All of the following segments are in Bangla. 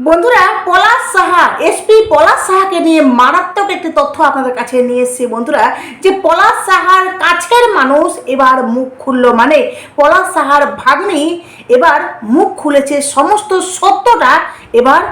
বন্ধুরা, পলাশ সাহা এসপি পলাশ সাহাকে নিয়ে মারাত্মক একটি তথ্য আপনাদের কাছে নিয়ে এসেছি। বন্ধুরা, যে পলাশ সাহার কাছের মানুষ এবার মুখ খুললো মানে পলাশ সাহার ভাগ্নি এবার মুখ খুলেছে, সমস্ত সত্যটা এবার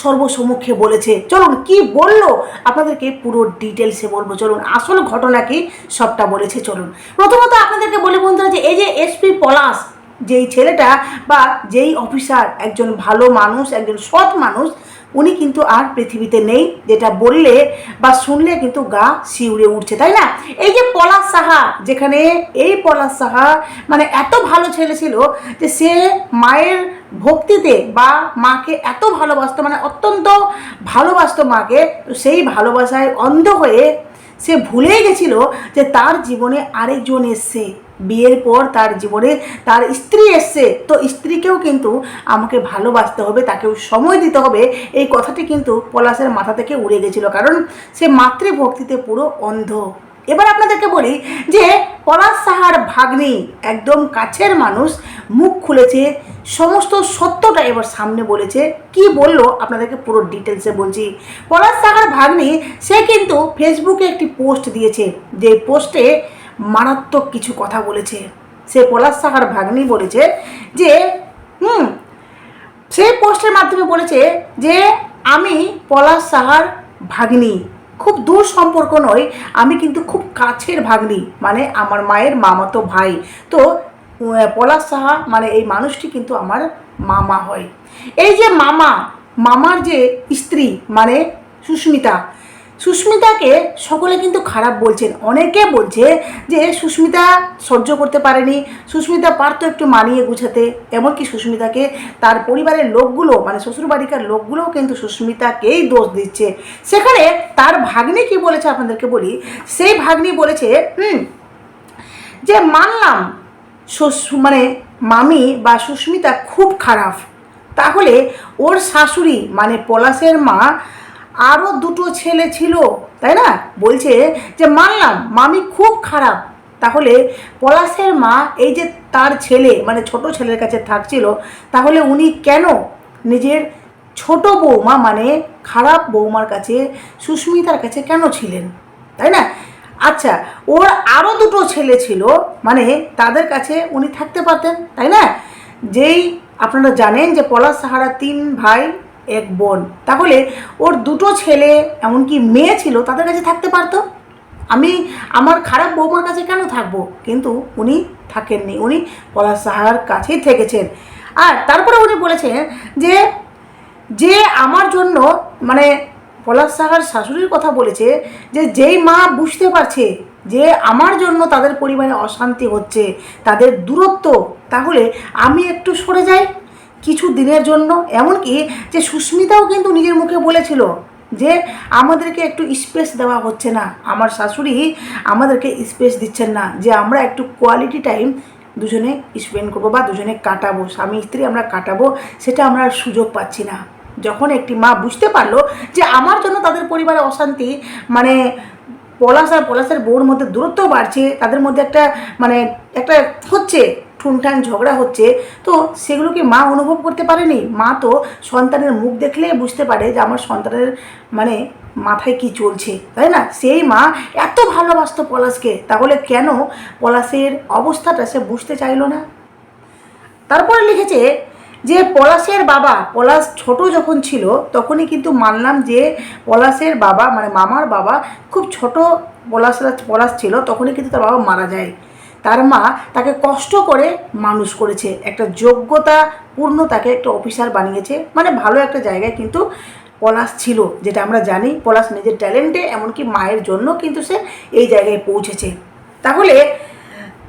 সর্বসম্মুখে বলেছে। চলুন, কি বলল? আপনাদেরকে পুরো ডিটেলসে বলব। চলুন, আসল ঘটনা কি সবটা বলেছে, চলুন। প্রথমত আপনাদেরকে বলি বন্ধুরা যে, এই যে এসপি পলাশ যেই ছেলেটা বা যেই অফিসার একজন ভালো মানুষ, একজন সৎ মানুষ, উনি কিন্তু আর পৃথিবীতে নেই। যেটা বললে বা শুনলে কিন্তু গা শিউরে উঠছে, তাই না? এই যে পলাশ সাহা, যেখানে এই পলাশ সাহা মানে এত ভালো ছেলে ছিল যে সে মায়ের ভক্তিতে বা মাকে এত ভালোবাসতো মানে অত্যন্ত ভালোবাসতো মাকে, তো সেই ভালোবাসায় অন্ধ হয়ে সে ভুলেই গেছিল যে তার জীবনে আরেকজন এসছে। বিয়ের পর তার জীবনে তার স্ত্রী এসছে, তো স্ত্রীকেও কিন্তু আমাকে ভালোবাসতে হবে, তাকেও সময় দিতে হবে। এই কথাটি কিন্তু পলাশের মাথা থেকে উড়ে গেছিল, কারণ সে মাতৃভক্তিতে পুরো অন্ধ। এবার আপনাদেরকে বলি যে, পলাশ সাহার ভাগ্নি, একদম কাছের মানুষ, মুখ খুলেছে, সমস্ত সত্যটা এবার সামনে বলেছে। কি বলল? আপনাদেরকে পুরো ডিটেলসে বলছি। পলাশ সাহার ভাগ্নি, সে কিন্তু ফেসবুকে একটি পোস্ট দিয়েছে, যে পোস্টে মারাত্মক কিছু কথা বলেছে। সে পলাশ সাহার ভাগ্নি বলেছে যে, হুম সেই পোস্টের মাধ্যমে বলেছে যে, আমি পলাশ সাহার ভাগ্নি। খুব দূর সম্পর্ক নয়, আমি কিন্তু খুব কাছের ভাগ্নি মানে আমার মায়ের মামাতো ভাই। তো পলাশ সাহা মানে এই মানুষটি কিন্তু আমার মামা হয়। এই যে মামা, মামার যে স্ত্রী মানে সুস্মিতা সুস্মিতাকে সকলে কিন্তু খারাপ বলছেন। অনেকে বলছে যে সুস্মিতা সহ্য করতে পারেনি, সুস্মিতা পারতো একটু মানিয়ে গুছাতে। এমনকি সুস্মিতাকে তার পরিবারের লোকগুলো মানে শ্বশুরবাড়িকার লোকগুলোও কিন্তু সুস্মিতাকেই দোষ দিচ্ছে। সেখানে তার ভাগ্নি কি বলেছে আপনাদেরকে বলি? সেই ভাগ্নি বলেছে, হুম, যে মানলাম মানে মামি বা সুস্মিতা খুব খারাপ। তাহলে ওর শাশুড়ি মানে পলাশের মা আরও দুটো ছেলে ছিল, তাই না? বলছে যে, মানলাম, মামি খুব খারাপ। তাহলে পলাশের মা, এই যে তার ছেলে মানে ছোট ছেলের কাছে থাকছিল, তাহলে উনি কেন নিজের ছোট বৌমা মানে খারাপ বৌমার কাছে, সুস্মিতার কাছে কেন ছিলেন? তাই না? আচ্ছা ওর আরও দুটো ছেলে ছিল মানে তাদের কাছে উনি থাকতে পারতেন, তাই না? যেই আপনারা জানেন যে পলাশ সাহারা তিন ভাই এক বোন। তাহলে ওর দুটো ছেলে, এমনকি মেয়ে ছিল, তাদের কাছে থাকতে পারতো? আমি আমার খারাপ বৌমার কাছে কেন থাকব? কিন্তু উনি থাকেননি। উনি পলাশ সাহার কাছেই থেকেছেন। আর তারপরে উনি বলেছেন যে যে আমার জন্য মানে পলাশ সাহার শাশুড়ির কথা বলেছে যে, যেই মা বুঝতে পারছে যে আমার জন্য তাদের পরিবারে অশান্তি হচ্ছে, তাদের দূরত্ব, তাহলে আমি একটু সরে যাই। কিছু দিনের জন্য, এমনকি যে সুস্মিতাও কিন্তু নিজের মুখে বলেছিল যে আমাদেরকে একটু স্পেস দেওয়া হচ্ছে না, আমার শাশুড়ি আমাদেরকে স্পেস দিচ্ছেন না, যে আমরা একটু কোয়ালিটি টাইম দুজনে স্পেন্ড করব বা দুজনে কাটাবো, স্বামী স্ত্রী আমরা কাটাবো, সেটা আমরা সুযোগ পাচ্ছি না। যখন একটি মা বুঝতে পারল যে আমার জন্য তাদের পরিবারে অশান্তি মানে পলাশ আর পলাশের বউর মধ্যে দূরত্ব বাড়ছে, তাদের মধ্যে একটা মানে একটা হচ্ছে ঠুনঠান ঝগড়া হচ্ছে, তো সেগুলো কি মা অনুভব করতে পারেনি? মা তো সন্তানের মুখ দেখলে বুঝতে পারে যে আমার সন্তানের মানে মাথায় কি চলছে, তাই না? সেই মা এত ভালোবাসতো পলাশকে, তাহলে কেন পলাশের অবস্থাটা সে বুঝতে চাইলো না? তারপরে লিখেছে যে পলাশের বাবা, পলাশ ছোট যখন ছিল, তখনই কিন্তু মানলাম যে পলাশের বাবা মানে মামার বাবা খুব ছোট পলাশরা পলাশ ছিল, তখনই কিন্তু তার বাবা মারা যায়। তার মা তাকে কষ্ট করে মানুষ করেছে। একটা যোগ্যতা পূর্ণ তাকে একটা অফিসার বানিয়েছে। মানে ভালো একটা জায়গায় কিন্তু পলাশ ছিল, যেটা আমরা জানি। পলাশ নিজের ট্যালেন্টে এমনকি মায়ের জন্য কিন্তু সে এই জায়গায় পৌঁছেছে। তাহলে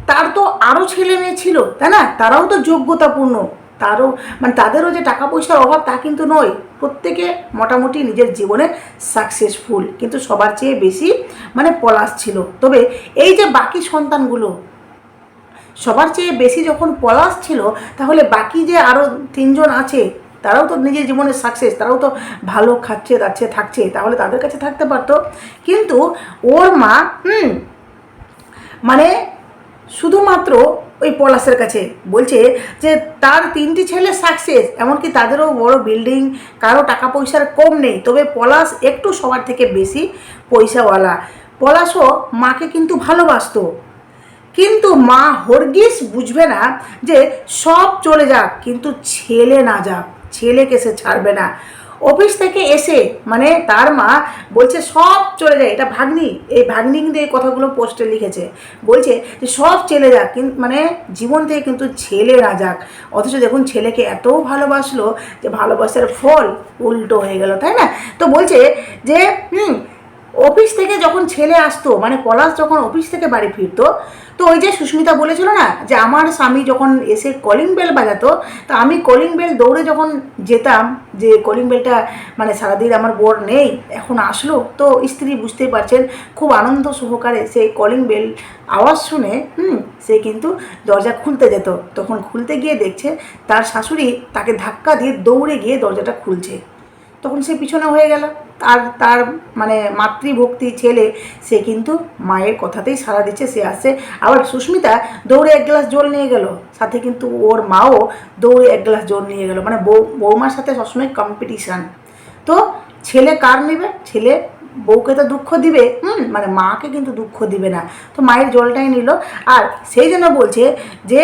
তার তো আরও ছেলে মেয়ে ছিল, তাই না? তারাও তো যোগ্যতাপূর্ণ তারও মানে তাদেরও যে টাকা পয়সার অভাব তা কিন্তু নয়। প্রত্যেকে মোটামুটি নিজের জীবনে সাকসেসফুল কিন্তু সবার চেয়ে বেশি মানে পলাশ ছিল। তবে এই যে বাকি সন্তানগুলো সবার চেয়ে বেশি যখন পলাশ ছিল, তাহলে বাকি যে আরও তিনজন আছে, তারাও তো নিজের জীবনে সাকসেস তারাও তো ভালো খাচ্ছে, দাচ্ছে, থাকছে, তাহলে তাদের কাছে থাকতে পারতো। কিন্তু ওর মা, হুম মানে শুধুমাত্র ওই পলাশের কাছে বলছে যে, তার তিনটি ছেলে সাকসেস এমনকি তাদেরও বড় বিল্ডিং কারও টাকা পয়সার কম নেই, তবে পলাশ একটু সবার থেকে বেশি পয়সাওয়ালা। পলাশও মাকে কিন্তু ভালোবাসতো। কিন্তু মা হরগিস বুঝবে না যে সব চলে যাক, কিন্তু ছেলে না যাক, ছেলেকে সে ছাড়বে না। অফিস থেকে এসে মানে তার মা বলছে, সব চলে যায়। এটা ভাগ্নি, এই ভাগ্নি কিন্তু এই কথাগুলো পোস্টে লিখেছে। বলছে যে সব চলে যাক কিন্তু মানে জীবন থেকে কিন্তু ছেলে না যাক। অথচ দেখুন ছেলেকে এত ভালোবাসলো যে ভালোবাসার ফল উল্টো হয়ে গেল, তাই না? তো বলছে যে, হুম অফিস থেকে যখন ছেলে আসতো মানে পলাশ যখন অফিস থেকে বাড়ি ফিরতো, তো ওই যে সুস্মিতা বলেছিল না, যে আমার স্বামী যখন এসে কলিং বেল বাজাতো, তো আমি কলিং বেল দৌড়ে যখন যেতাম, যে কলিং বেলটা মানে সারাদিন আমার বোর নেই, এখন আসলো, তো স্ত্রী বুঝতেই পারছেন, খুব আনন্দ সহকারে সেই কলিং বেল আওয়াজ শুনে, হুম, সে কিন্তু দরজা খুলতে যেত। তখন খুলতে গিয়ে দেখছে, তার শাশুড়ি তাকে ধাক্কা দিয়ে দৌড়ে গিয়ে দরজাটা খুলছে। তখন সে পিছনে হয়ে গেল। তার তার মানে মাতৃভক্তি ছেলে, সে কিন্তু মায়ের কথাতেই সাড়া দিচ্ছে, সে আসে। আবার সুস্মিতা দৌড়ে এক গ্লাস জল নিয়ে গেল। সাথে কিন্তু ওর মাও দৌড়ে এক গ্লাস জল নিয়ে গেল। মানে বউ, বৌমার সাথে সবসময় কম্পিটিশান তো ছেলে কার নেবে? ছেলে বউকে তো দুঃখ দিবে। হুম মানে মাকে কিন্তু দুঃখ দিবে না। তো মায়ের জলটাই নিল। আর সেই জন্য বলছে যে,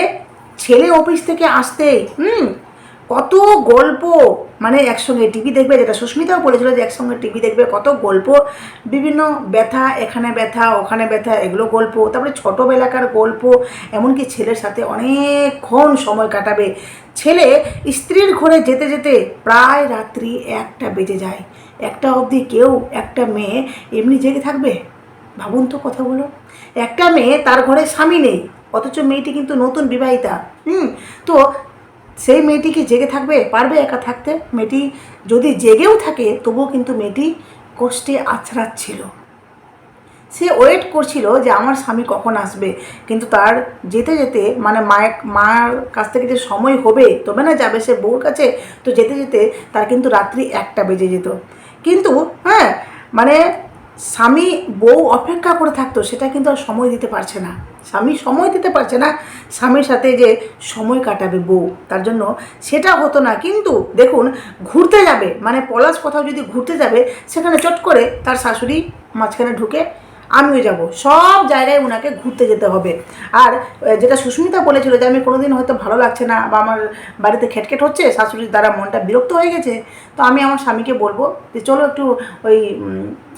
ছেলে অফিস থেকে আসতেই, হুম কত গল্প। মানে একসঙ্গে টিভি দেখবে, যেটা সুস্মিতাও বলেছিল যে একসঙ্গে টিভি দেখবে, কত গল্প। বিভিন্ন ব্যথা, এখানে ব্যথা, ওখানে ব্যথা, এগুলো গল্প। তারপরে ছোটোবেলাকার গল্প, এমনকি ছেলের সাথে অনেকক্ষণ সময় কাটাবে। ছেলে স্ত্রীর ঘরে যেতে যেতে প্রায় রাত্রি একটা বেজে যায়। একটা অবধি কেউ, একটা মেয়ে এমনি জেগে থাকবে? ভাবুন তো কথা কথাগুলো একটা মেয়ে তার ঘরে স্বামী নেই, অথচ মেয়েটি কিন্তু নতুন বিবাহিতা। হুম, তো সেই মেয়েটি কি জেগে থাকবে? পারবে একা থাকতে? মেয়েটি যদি জেগেও থাকে, তবুও কিন্তু মেয়েটি কষ্টে আছড়াচ্ছিল। সে ওয়েট করছিল যে আমার স্বামী কখন আসবে। কিন্তু তার যেতে যেতে মানে মায়ের, মার কাছ থেকে যে সময় হবে, তবে না যাবে সে বউর কাছে, তো যেতে যেতে তার কিন্তু রাত্রি একটা বেজে যেত। কিন্তু হ্যাঁ মানে স্বামী বউ অপেক্ষা করে থাকতো, সেটা কিন্তু আর সময় দিতে পারছে না। স্বামী সময় দিতে পারছে না স্বামীর সাথে যে সময় কাটাবে বউ, তার জন্য সেটা হতো না। কিন্তু দেখুন, ঘুরতে যাবে মানে পলাশ কোথাও যদি ঘুরতে যাবে, সেখানে চট করে তার শাশুড়ি মাঝখানে ঢুকে আমিও যাব। সব জায়গায় ওনাকে ঘুরতে যেতে হবে। আর যেটা সুস্মিতা বলেছিল যে, আমি কোনোদিন হয়তো ভালো লাগছে না বা আমার বাড়িতে খেটখেট হচ্ছে, শাশুড়ির দ্বারা মনটা বিরক্ত হয়ে গেছে। তো আমি আমার স্বামীকে বলব যে, চলো একটু ওই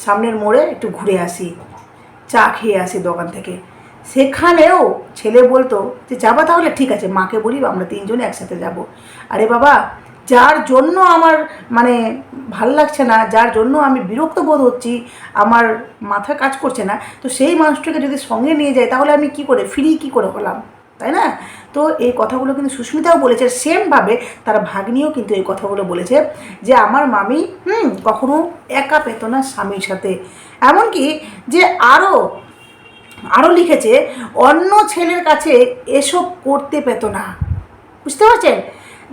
সামনের মোড়ে একটু ঘুরে আসি। চা খেয়ে আসি দোকান থেকে। সেখানেও ছেলে বলতো যে, যাবা তাহলে, ঠিক আছে। মাকে বলি, আমরা তিনজনে একসাথে যাব। আরে বাবা যার জন্য আমার মানে ভালো লাগছে না, যার জন্য আমি বিরক্ত বোধ হচ্ছি, আমার মাথা কাজ করছে না, তো সেই মানুষটাকে যদি সঙ্গে নিয়ে যায়, তাহলে আমি কি করে ফ্রি কি করে হলাম, তাই না? তো এই কথাগুলো কিন্তু সুস্মিতাও বলেছে সেমভাবে তার ভাগ্নিও কিন্তু এই কথাগুলো বলেছে, যে আমার মামি, হুম, কখনো একা পেত না স্বামীর সাথে। এমনকি যে আরও আরও লিখেছে, অন্য ছেলের কাছে এসব করতে পেত না। বুঝতে পারছেন?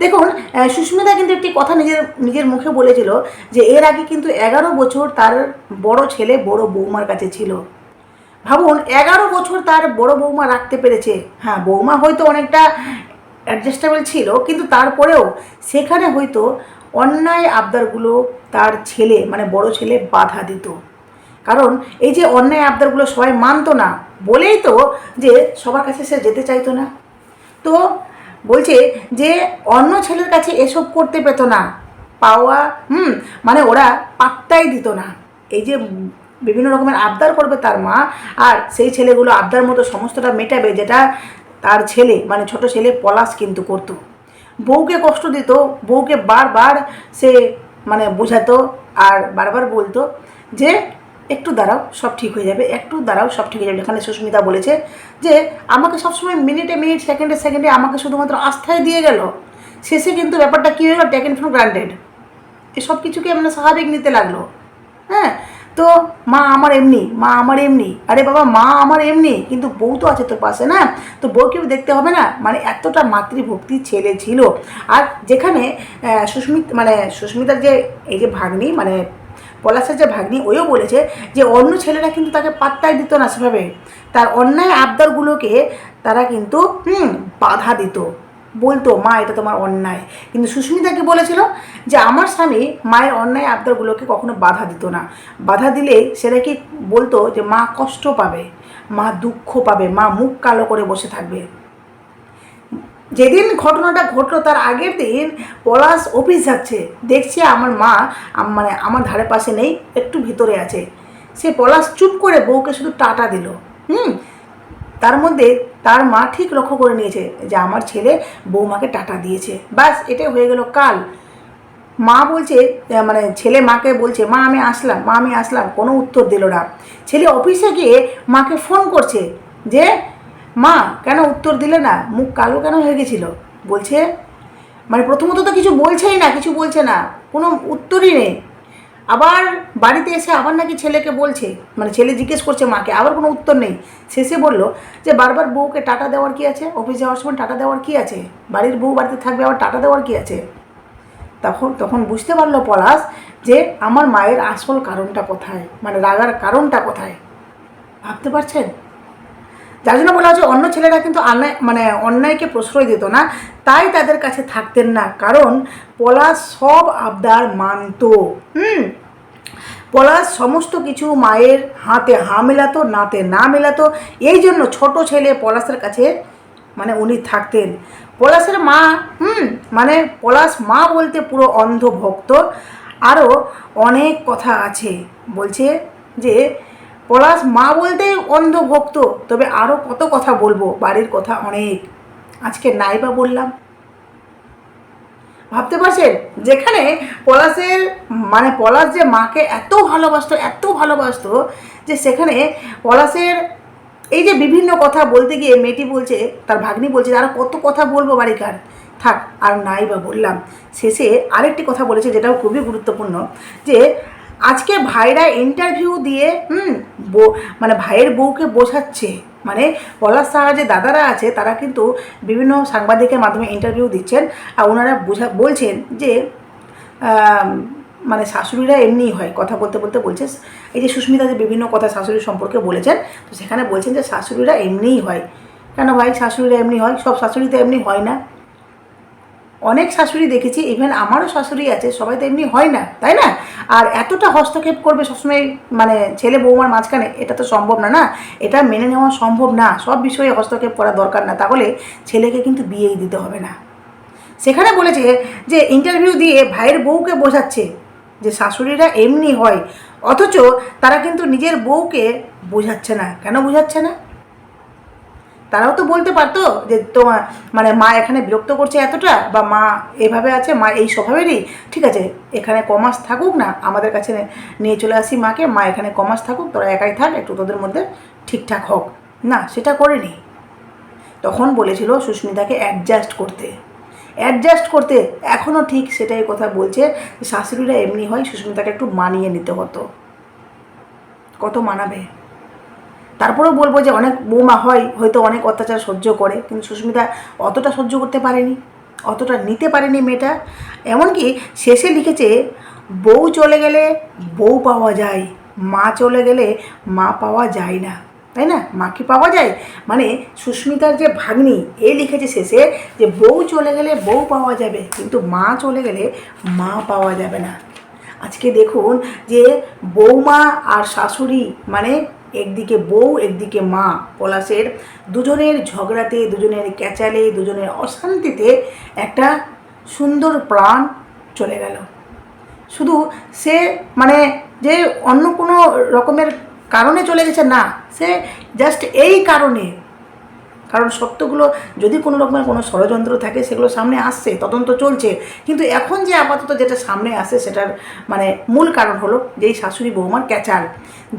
দেখুন সুস্মিতা কিন্তু একটি কথা নিজের নিজের মুখে বলেছিল যে এর আগে কিন্তু এগারো বছর তার বড় ছেলে বড় বৌমার কাছে ছিল। ভাবুন, এগারো বছর তার বড় বৌমা রাখতে পেরেছে। হ্যাঁ বৌমা হয়তো অনেকটা অ্যাডজাস্টেবল ছিল, কিন্তু তারপরেও সেখানে হয়তো অন্যায় আবদারগুলো তার ছেলে মানে বড় ছেলে বাধা দিত। কারণ এই যে অন্যায় আবদারগুলো সবাই মানতো না, বলেই তো যে সবার কাছে সে যেতে চাইতো না। তো বলছে যে অন্য ছেলের কাছে এসব করতে পেত না, পাওয়া, হুম মানে ওরা পাত্তাই দিত না। এই যে বিভিন্ন রকমের আবদার করবে তার মা, আর সেই ছেলেগুলো আবদার মতো সমস্তটা মেটাবে যেটা তার ছেলে মানে ছোট ছেলে পলাশ কিন্তু করতো। বউকে কষ্ট দিত, বউকে বারবার সে মানে বোঝাতো আর বারবার বলতো যে একটু দাঁড়াও, সব ঠিক হয়ে যাবে, একটু দাঁড়াও, সব ঠিক হয়ে যাবে। এখানে সুস্মিতা বলেছে যে, আমাকে সবসময় মিনিটে মিনিট সেকেন্ডে সেকেন্ডে আমাকে শুধুমাত্র আস্থায় দিয়ে গেল। শেষে কিন্তু ব্যাপারটা কী হয়ে গেল টেকেন ফর গ্রান্টেড এসব কিছুকে মানে স্বাভাবিক নিতে লাগল। হ্যাঁ? তো মা আমার এমনি, মা আমার এমনি। আরে বাবা, মা আমার এমনি। কিন্তু বউ তো আছে তোর পাশে, না? তো বউকেও দেখতে হবে, না? মানে এতটা মাতৃভক্তি ছেলে ছিল। আর যেখানে সুস্মিত মানে সুস্মিতার যে, এই যে ভাগ্নি মানে পলাশের যে ভাগ্নি, ওইও বলেছে যে অন্য ছেলেরা কিন্তু তাকে পাত্তাই দিত না সেভাবে। তার অন্যায় আবদারগুলোকে তারা কিন্তু, হুম, বাধা দিত। বলতো, মা, এটা তোমার অন্যায়। কিন্তু সুস্মিতাকে বলেছিল? যে আমার স্বামী মায়ের অন্যায় আবদারগুলোকে কখনো বাধা দিত না। বাধা দিলে সেটা কি বলতো? যে মা কষ্ট পাবে, মা দুঃখ পাবে, মা মুখ কালো করে বসে থাকবে। যেদিন ঘটনাটা ঘটলো তার আগের দিন পলাশ অফিস যাচ্ছে। দেখছি আমার মা মানে আমার ধারে পাশে নেই, একটু ভিতরে আছে। সে পলাশ চুপ করে বউকে শুধু টাটা দিল। হুম? তার মধ্যে তার মা ঠিক লক্ষ্য করে নিয়েছে যে আমার ছেলে বৌমাকে টাটা দিয়েছে। বাস এটাই হয়ে গেল কাল। মা বলছে মানে ছেলে মাকে বলছে, মা, আমি আসলাম, মা, আমি আসলাম। কোনো উত্তর দিল না। ছেলে অফিসে গিয়ে মাকে ফোন করছে যে মা, কেন উত্তর দিলে না? মুখ কালো কেন হয়ে গেছিল? বলছে মানে প্রথমত তো কিছু বলছেই না, কিছু বলছে না, কোনো উত্তরই নেই। আবার বাড়িতে এসে আবার নাকি ছেলেকে বলছে মানে ছেলে জিজ্ঞেস করছে মাকে, আবার কোনো উত্তর নেই। শেষে বলল যে, বারবার বউকে টাটা দেওয়ার কি আছে? অফিস যাওয়ার সময় টাটা দেওয়ার কি আছে? বাড়ির বউ বাড়িতে থাকবে, আবার টাটা দেওয়ার কি আছে? তখন তখন বুঝতে পারল পলাশ যে, আমার মায়ের আসল কারণটা কোথায়? মানে রাগার কারণটা কোথায়? ভাবতে পারছেন? যার জন্য বলা হচ্ছে অন্য ছেলেরা কিন্তু অন্যায় মানে অন্যায়কে প্রশ্রয় দিত না, তাই তাদের কাছে থাকতেন না। কারণ পলাশ সব আবদার মানত। হুম? পলাশ সমস্ত কিছু মায়ের হাতে, হা মেলাতো, নাতে না মেলাতো। এই জন্য ছোট ছেলে পলাশের কাছে মানে উনি থাকতেন। পলাশের মা, হুম? মানে পলাশ মা বলতে পুরো অন্ধ ভক্ত আরও অনেক কথা আছে। বলছে যে পলাশ মা বলতেই অন্ধ ভক্ত, তবে আরও কত কথা বলব, বাড়ির কথা অনেক। আজকে নাই বা বললাম। ভাবতে পারছেন? যেখানে পলাশের মানে পলাশ যে মাকে এত ভালোবাসতো এত ভালোবাসতো, যে সেখানে পলাশের এই যে বিভিন্ন কথা বলতে গিয়ে মেয়েটি বলছে, তার ভাগ্নি বলছে আর কত কথা বলব বাড়িকার। থাক, আর নাই বা বললাম। শেষে আরেকটি কথা বলেছে, যেটাও খুবই গুরুত্বপূর্ণ, যে আজকে ভাইরা ইন্টারভিউ দিয়ে, হুম মানে ভাইয়ের বউকে বোঝাচ্ছে। মানে পলাশ সাহার যে দাদারা আছে, তারা কিন্তু বিভিন্ন সাংবাদিকের মাধ্যমে ইন্টারভিউ দিচ্ছেন আর ওনারা বোঝা, বলছেন যে মানে শাশুড়িরা এমনিই হয়, কথা বলতে বলতে বলছে। এই যে সুস্মিতা যে বিভিন্ন কথা শাশুড়ি সম্পর্কে বলেছেন, তো সেখানে বলছেন যে শাশুড়িরা এমনিই হয়। কেন ভাই? শাশুড়িরা এমনি হয়? সব শাশুড়ি তো এমনি হয় না। অনেক শাশুড়ি দেখেছি ইভেন আমারও শাশুড়ি আছে, সবাই তো এমনি হয় না, তাই না? আর এতটা হস্তক্ষেপ করবে সবসময় মানে ছেলে বৌমার মাঝখানে, এটা তো সম্ভব না না? এটা মেনে নেওয়া সম্ভব না, সব বিষয়ে হস্তক্ষেপ করা দরকার না, তাহলে ছেলেকে কিন্তু বিয়েই দিতে হবে না। সেখানে বলেছে যে ইন্টারভিউ দিয়ে ভাইয়ের বউকে বোঝাচ্ছে যে শাশুড়িরা এমনি হয়, অথচ তারা কিন্তু নিজের বউকে বোঝাচ্ছে না। কেন বোঝাচ্ছে না? তারাও তো বলতে পারতো যে তোমার মানে মা এখানে বিরক্ত করছে এতটা, বা মা এভাবে আছে, মা এই স্বভাবেরই, ঠিক আছে, এখানে কমাস থাকুক না, আমাদের কাছে নিয়ে চলে আসি মাকে, মা এখানে কমাস থাকুক, তোরা একাই থাক, একটু তোদের মধ্যে ঠিকঠাক হোক। না, সেটা করেনি। তখন বলেছিল সুস্মিতাকে অ্যাডজাস্ট করতে। অ্যাডজাস্ট করতে এখনও ঠিক সেটাই কথা বলছে শাশুড়িরা এমনি হয়, সুস্মিতাকে একটু মানিয়ে নিতে হতো। কত মানাবে? তারপরেও বলব যে অনেক বৌমা হয়, হয়তো অনেক অত্যাচার সহ্য করে, কিন্তু সুস্মিতা অতটা সহ্য করতে পারেনি, অতটা নিতে পারেনি মেয়েটা। এমনকি শেষে লিখেছে, বউ চলে গেলে বউ পাওয়া যায়, মা চলে গেলে মা পাওয়া যায় না। তাই না? মা কি পাওয়া যায়? মানে সুস্মিতার যে ভাগ্নি, এ লিখেছে শেষে যে, বউ চলে গেলে বউ পাওয়া যাবে, কিন্তু মা চলে গেলে মা পাওয়া যাবে না। আজকে দেখুন যে বৌমা আর শাশুড়ি মানে একদিকে বউ, একদিকে মা। পলাশের দুজনের ঝগড়াতে, দুজনের ক্যাচালে, দুজনের অশান্তিতে একটা সুন্দর প্রাণ চলে গেল। শুধু সে মানে যে অন্য কোনো রকমের কারণে চলে গেছে না, সে জাস্ট এই কারণে কারণ সত্যগুলো যদি কোনো রকমের কোনো ষড়যন্ত্র থাকে, সেগুলো সামনে আসছে, তদন্ত চলছে। কিন্তু এখন যে আপাতত যেটা সামনে আসে, সেটার মানে মূল কারণ হলো যে এই শাশুড়ি বৌমার ক্যাচাল।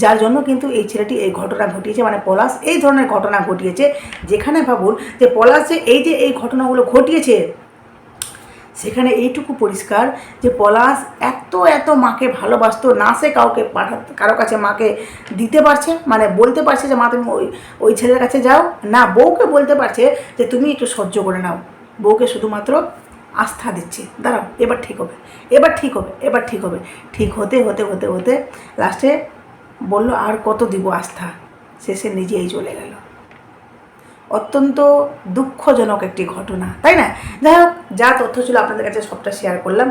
যার জন্য কিন্তু এই ছেলেটি এই ঘটনা ঘটিয়েছে মানে পলাশ এই ধরনের ঘটনা ঘটিয়েছে, যেখানে ভাবুন যে পলাশ যে এই যে এই ঘটনাগুলো ঘটিয়েছে সেখানে এইটুকু পরিষ্কার যে পলাশ এত এত মাকে ভালোবাসতো, না সে কাউকে পাঠাতে কারও কাছে মাকে দিতে পারছে মানে বলতে পারছে যে, মা, তুমি ওই ওই ছেলের কাছে যাও। না, বউকে বলতে পারছে যে, তুমি একটু সহ্য করে নাও। বউকে শুধুমাত্র আস্থা দিচ্ছি, দাঁড়াও, এবার ঠিক হবে, এবার ঠিক হবে, এবার ঠিক হবে। ঠিক হতে হতে হতে হতে লাস্টে বলল, আর কত দিব আস্থা? শেষে নিজেই চলে গেল। অত্যন্ত দুঃখজনক একটি ঘটনা, তাই না? যাই হোক, যা তথ্য ছিল আপনাদের কাছে সবটা শেয়ার করলাম।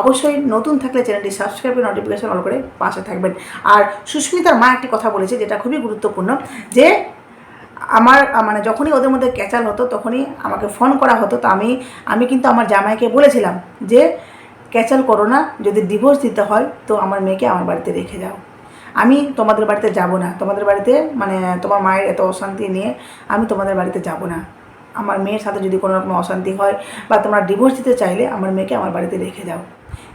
অবশ্যই নতুন থাকলে চ্যানেলটি সাবস্ক্রাইব করে নোটিফিকেশন অল করে পাশে থাকবেন। আর সুস্মিতার মা একটি কথা বলেছে, যেটা খুবই গুরুত্বপূর্ণ, যে আমার মানে যখনই ওদের মধ্যে ক্যাচাল হতো, তখনই আমাকে ফোন করা হতো। তো আমি আমি কিন্তু আমার জামাইকে বলেছিলাম যে, ক্যাচাল করো না, যদি ডিভোর্স দিতে হয়, তো আমার মেয়েকে আমার বাড়িতে রেখে যাও। আমি তোমাদের বাড়িতে যাব না। তোমাদের বাড়িতে মানে তোমার মায়ের এত অশান্তি নিয়ে আমি তোমাদের বাড়িতে যাব না। আমার মেয়ের সাথে যদি কোনো রকম অশান্তি হয় বা তোমরা ডিভোর্স দিতে চাইলে আমার মেয়েকে আমার বাড়িতে রেখে যাও।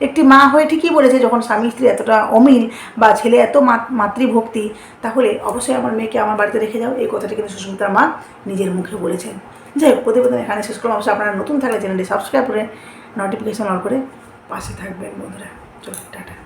একটি মা হয়ে ঠিকই বলেছে, যখন স্বামী স্ত্রী এতটা অমিল বা ছেলে এত মাত- মাতৃভক্তি, তাহলে অবশ্যই আমার মেয়েকে আমার বাড়িতে রেখে যাও। এই কথাটি কিন্তু সুস্মিতার মা নিজের মুখে বলেছেন। যাই হোক, প্রতিবেদন এখানে শেষ করলাম। অবশ্যই আপনারা নতুন থাকলে চ্যানেলটি সাবস্ক্রাইব করে নোটিফিকেশন অন করে পাশে থাকবেন বন্ধুরা। চলো, টাটা।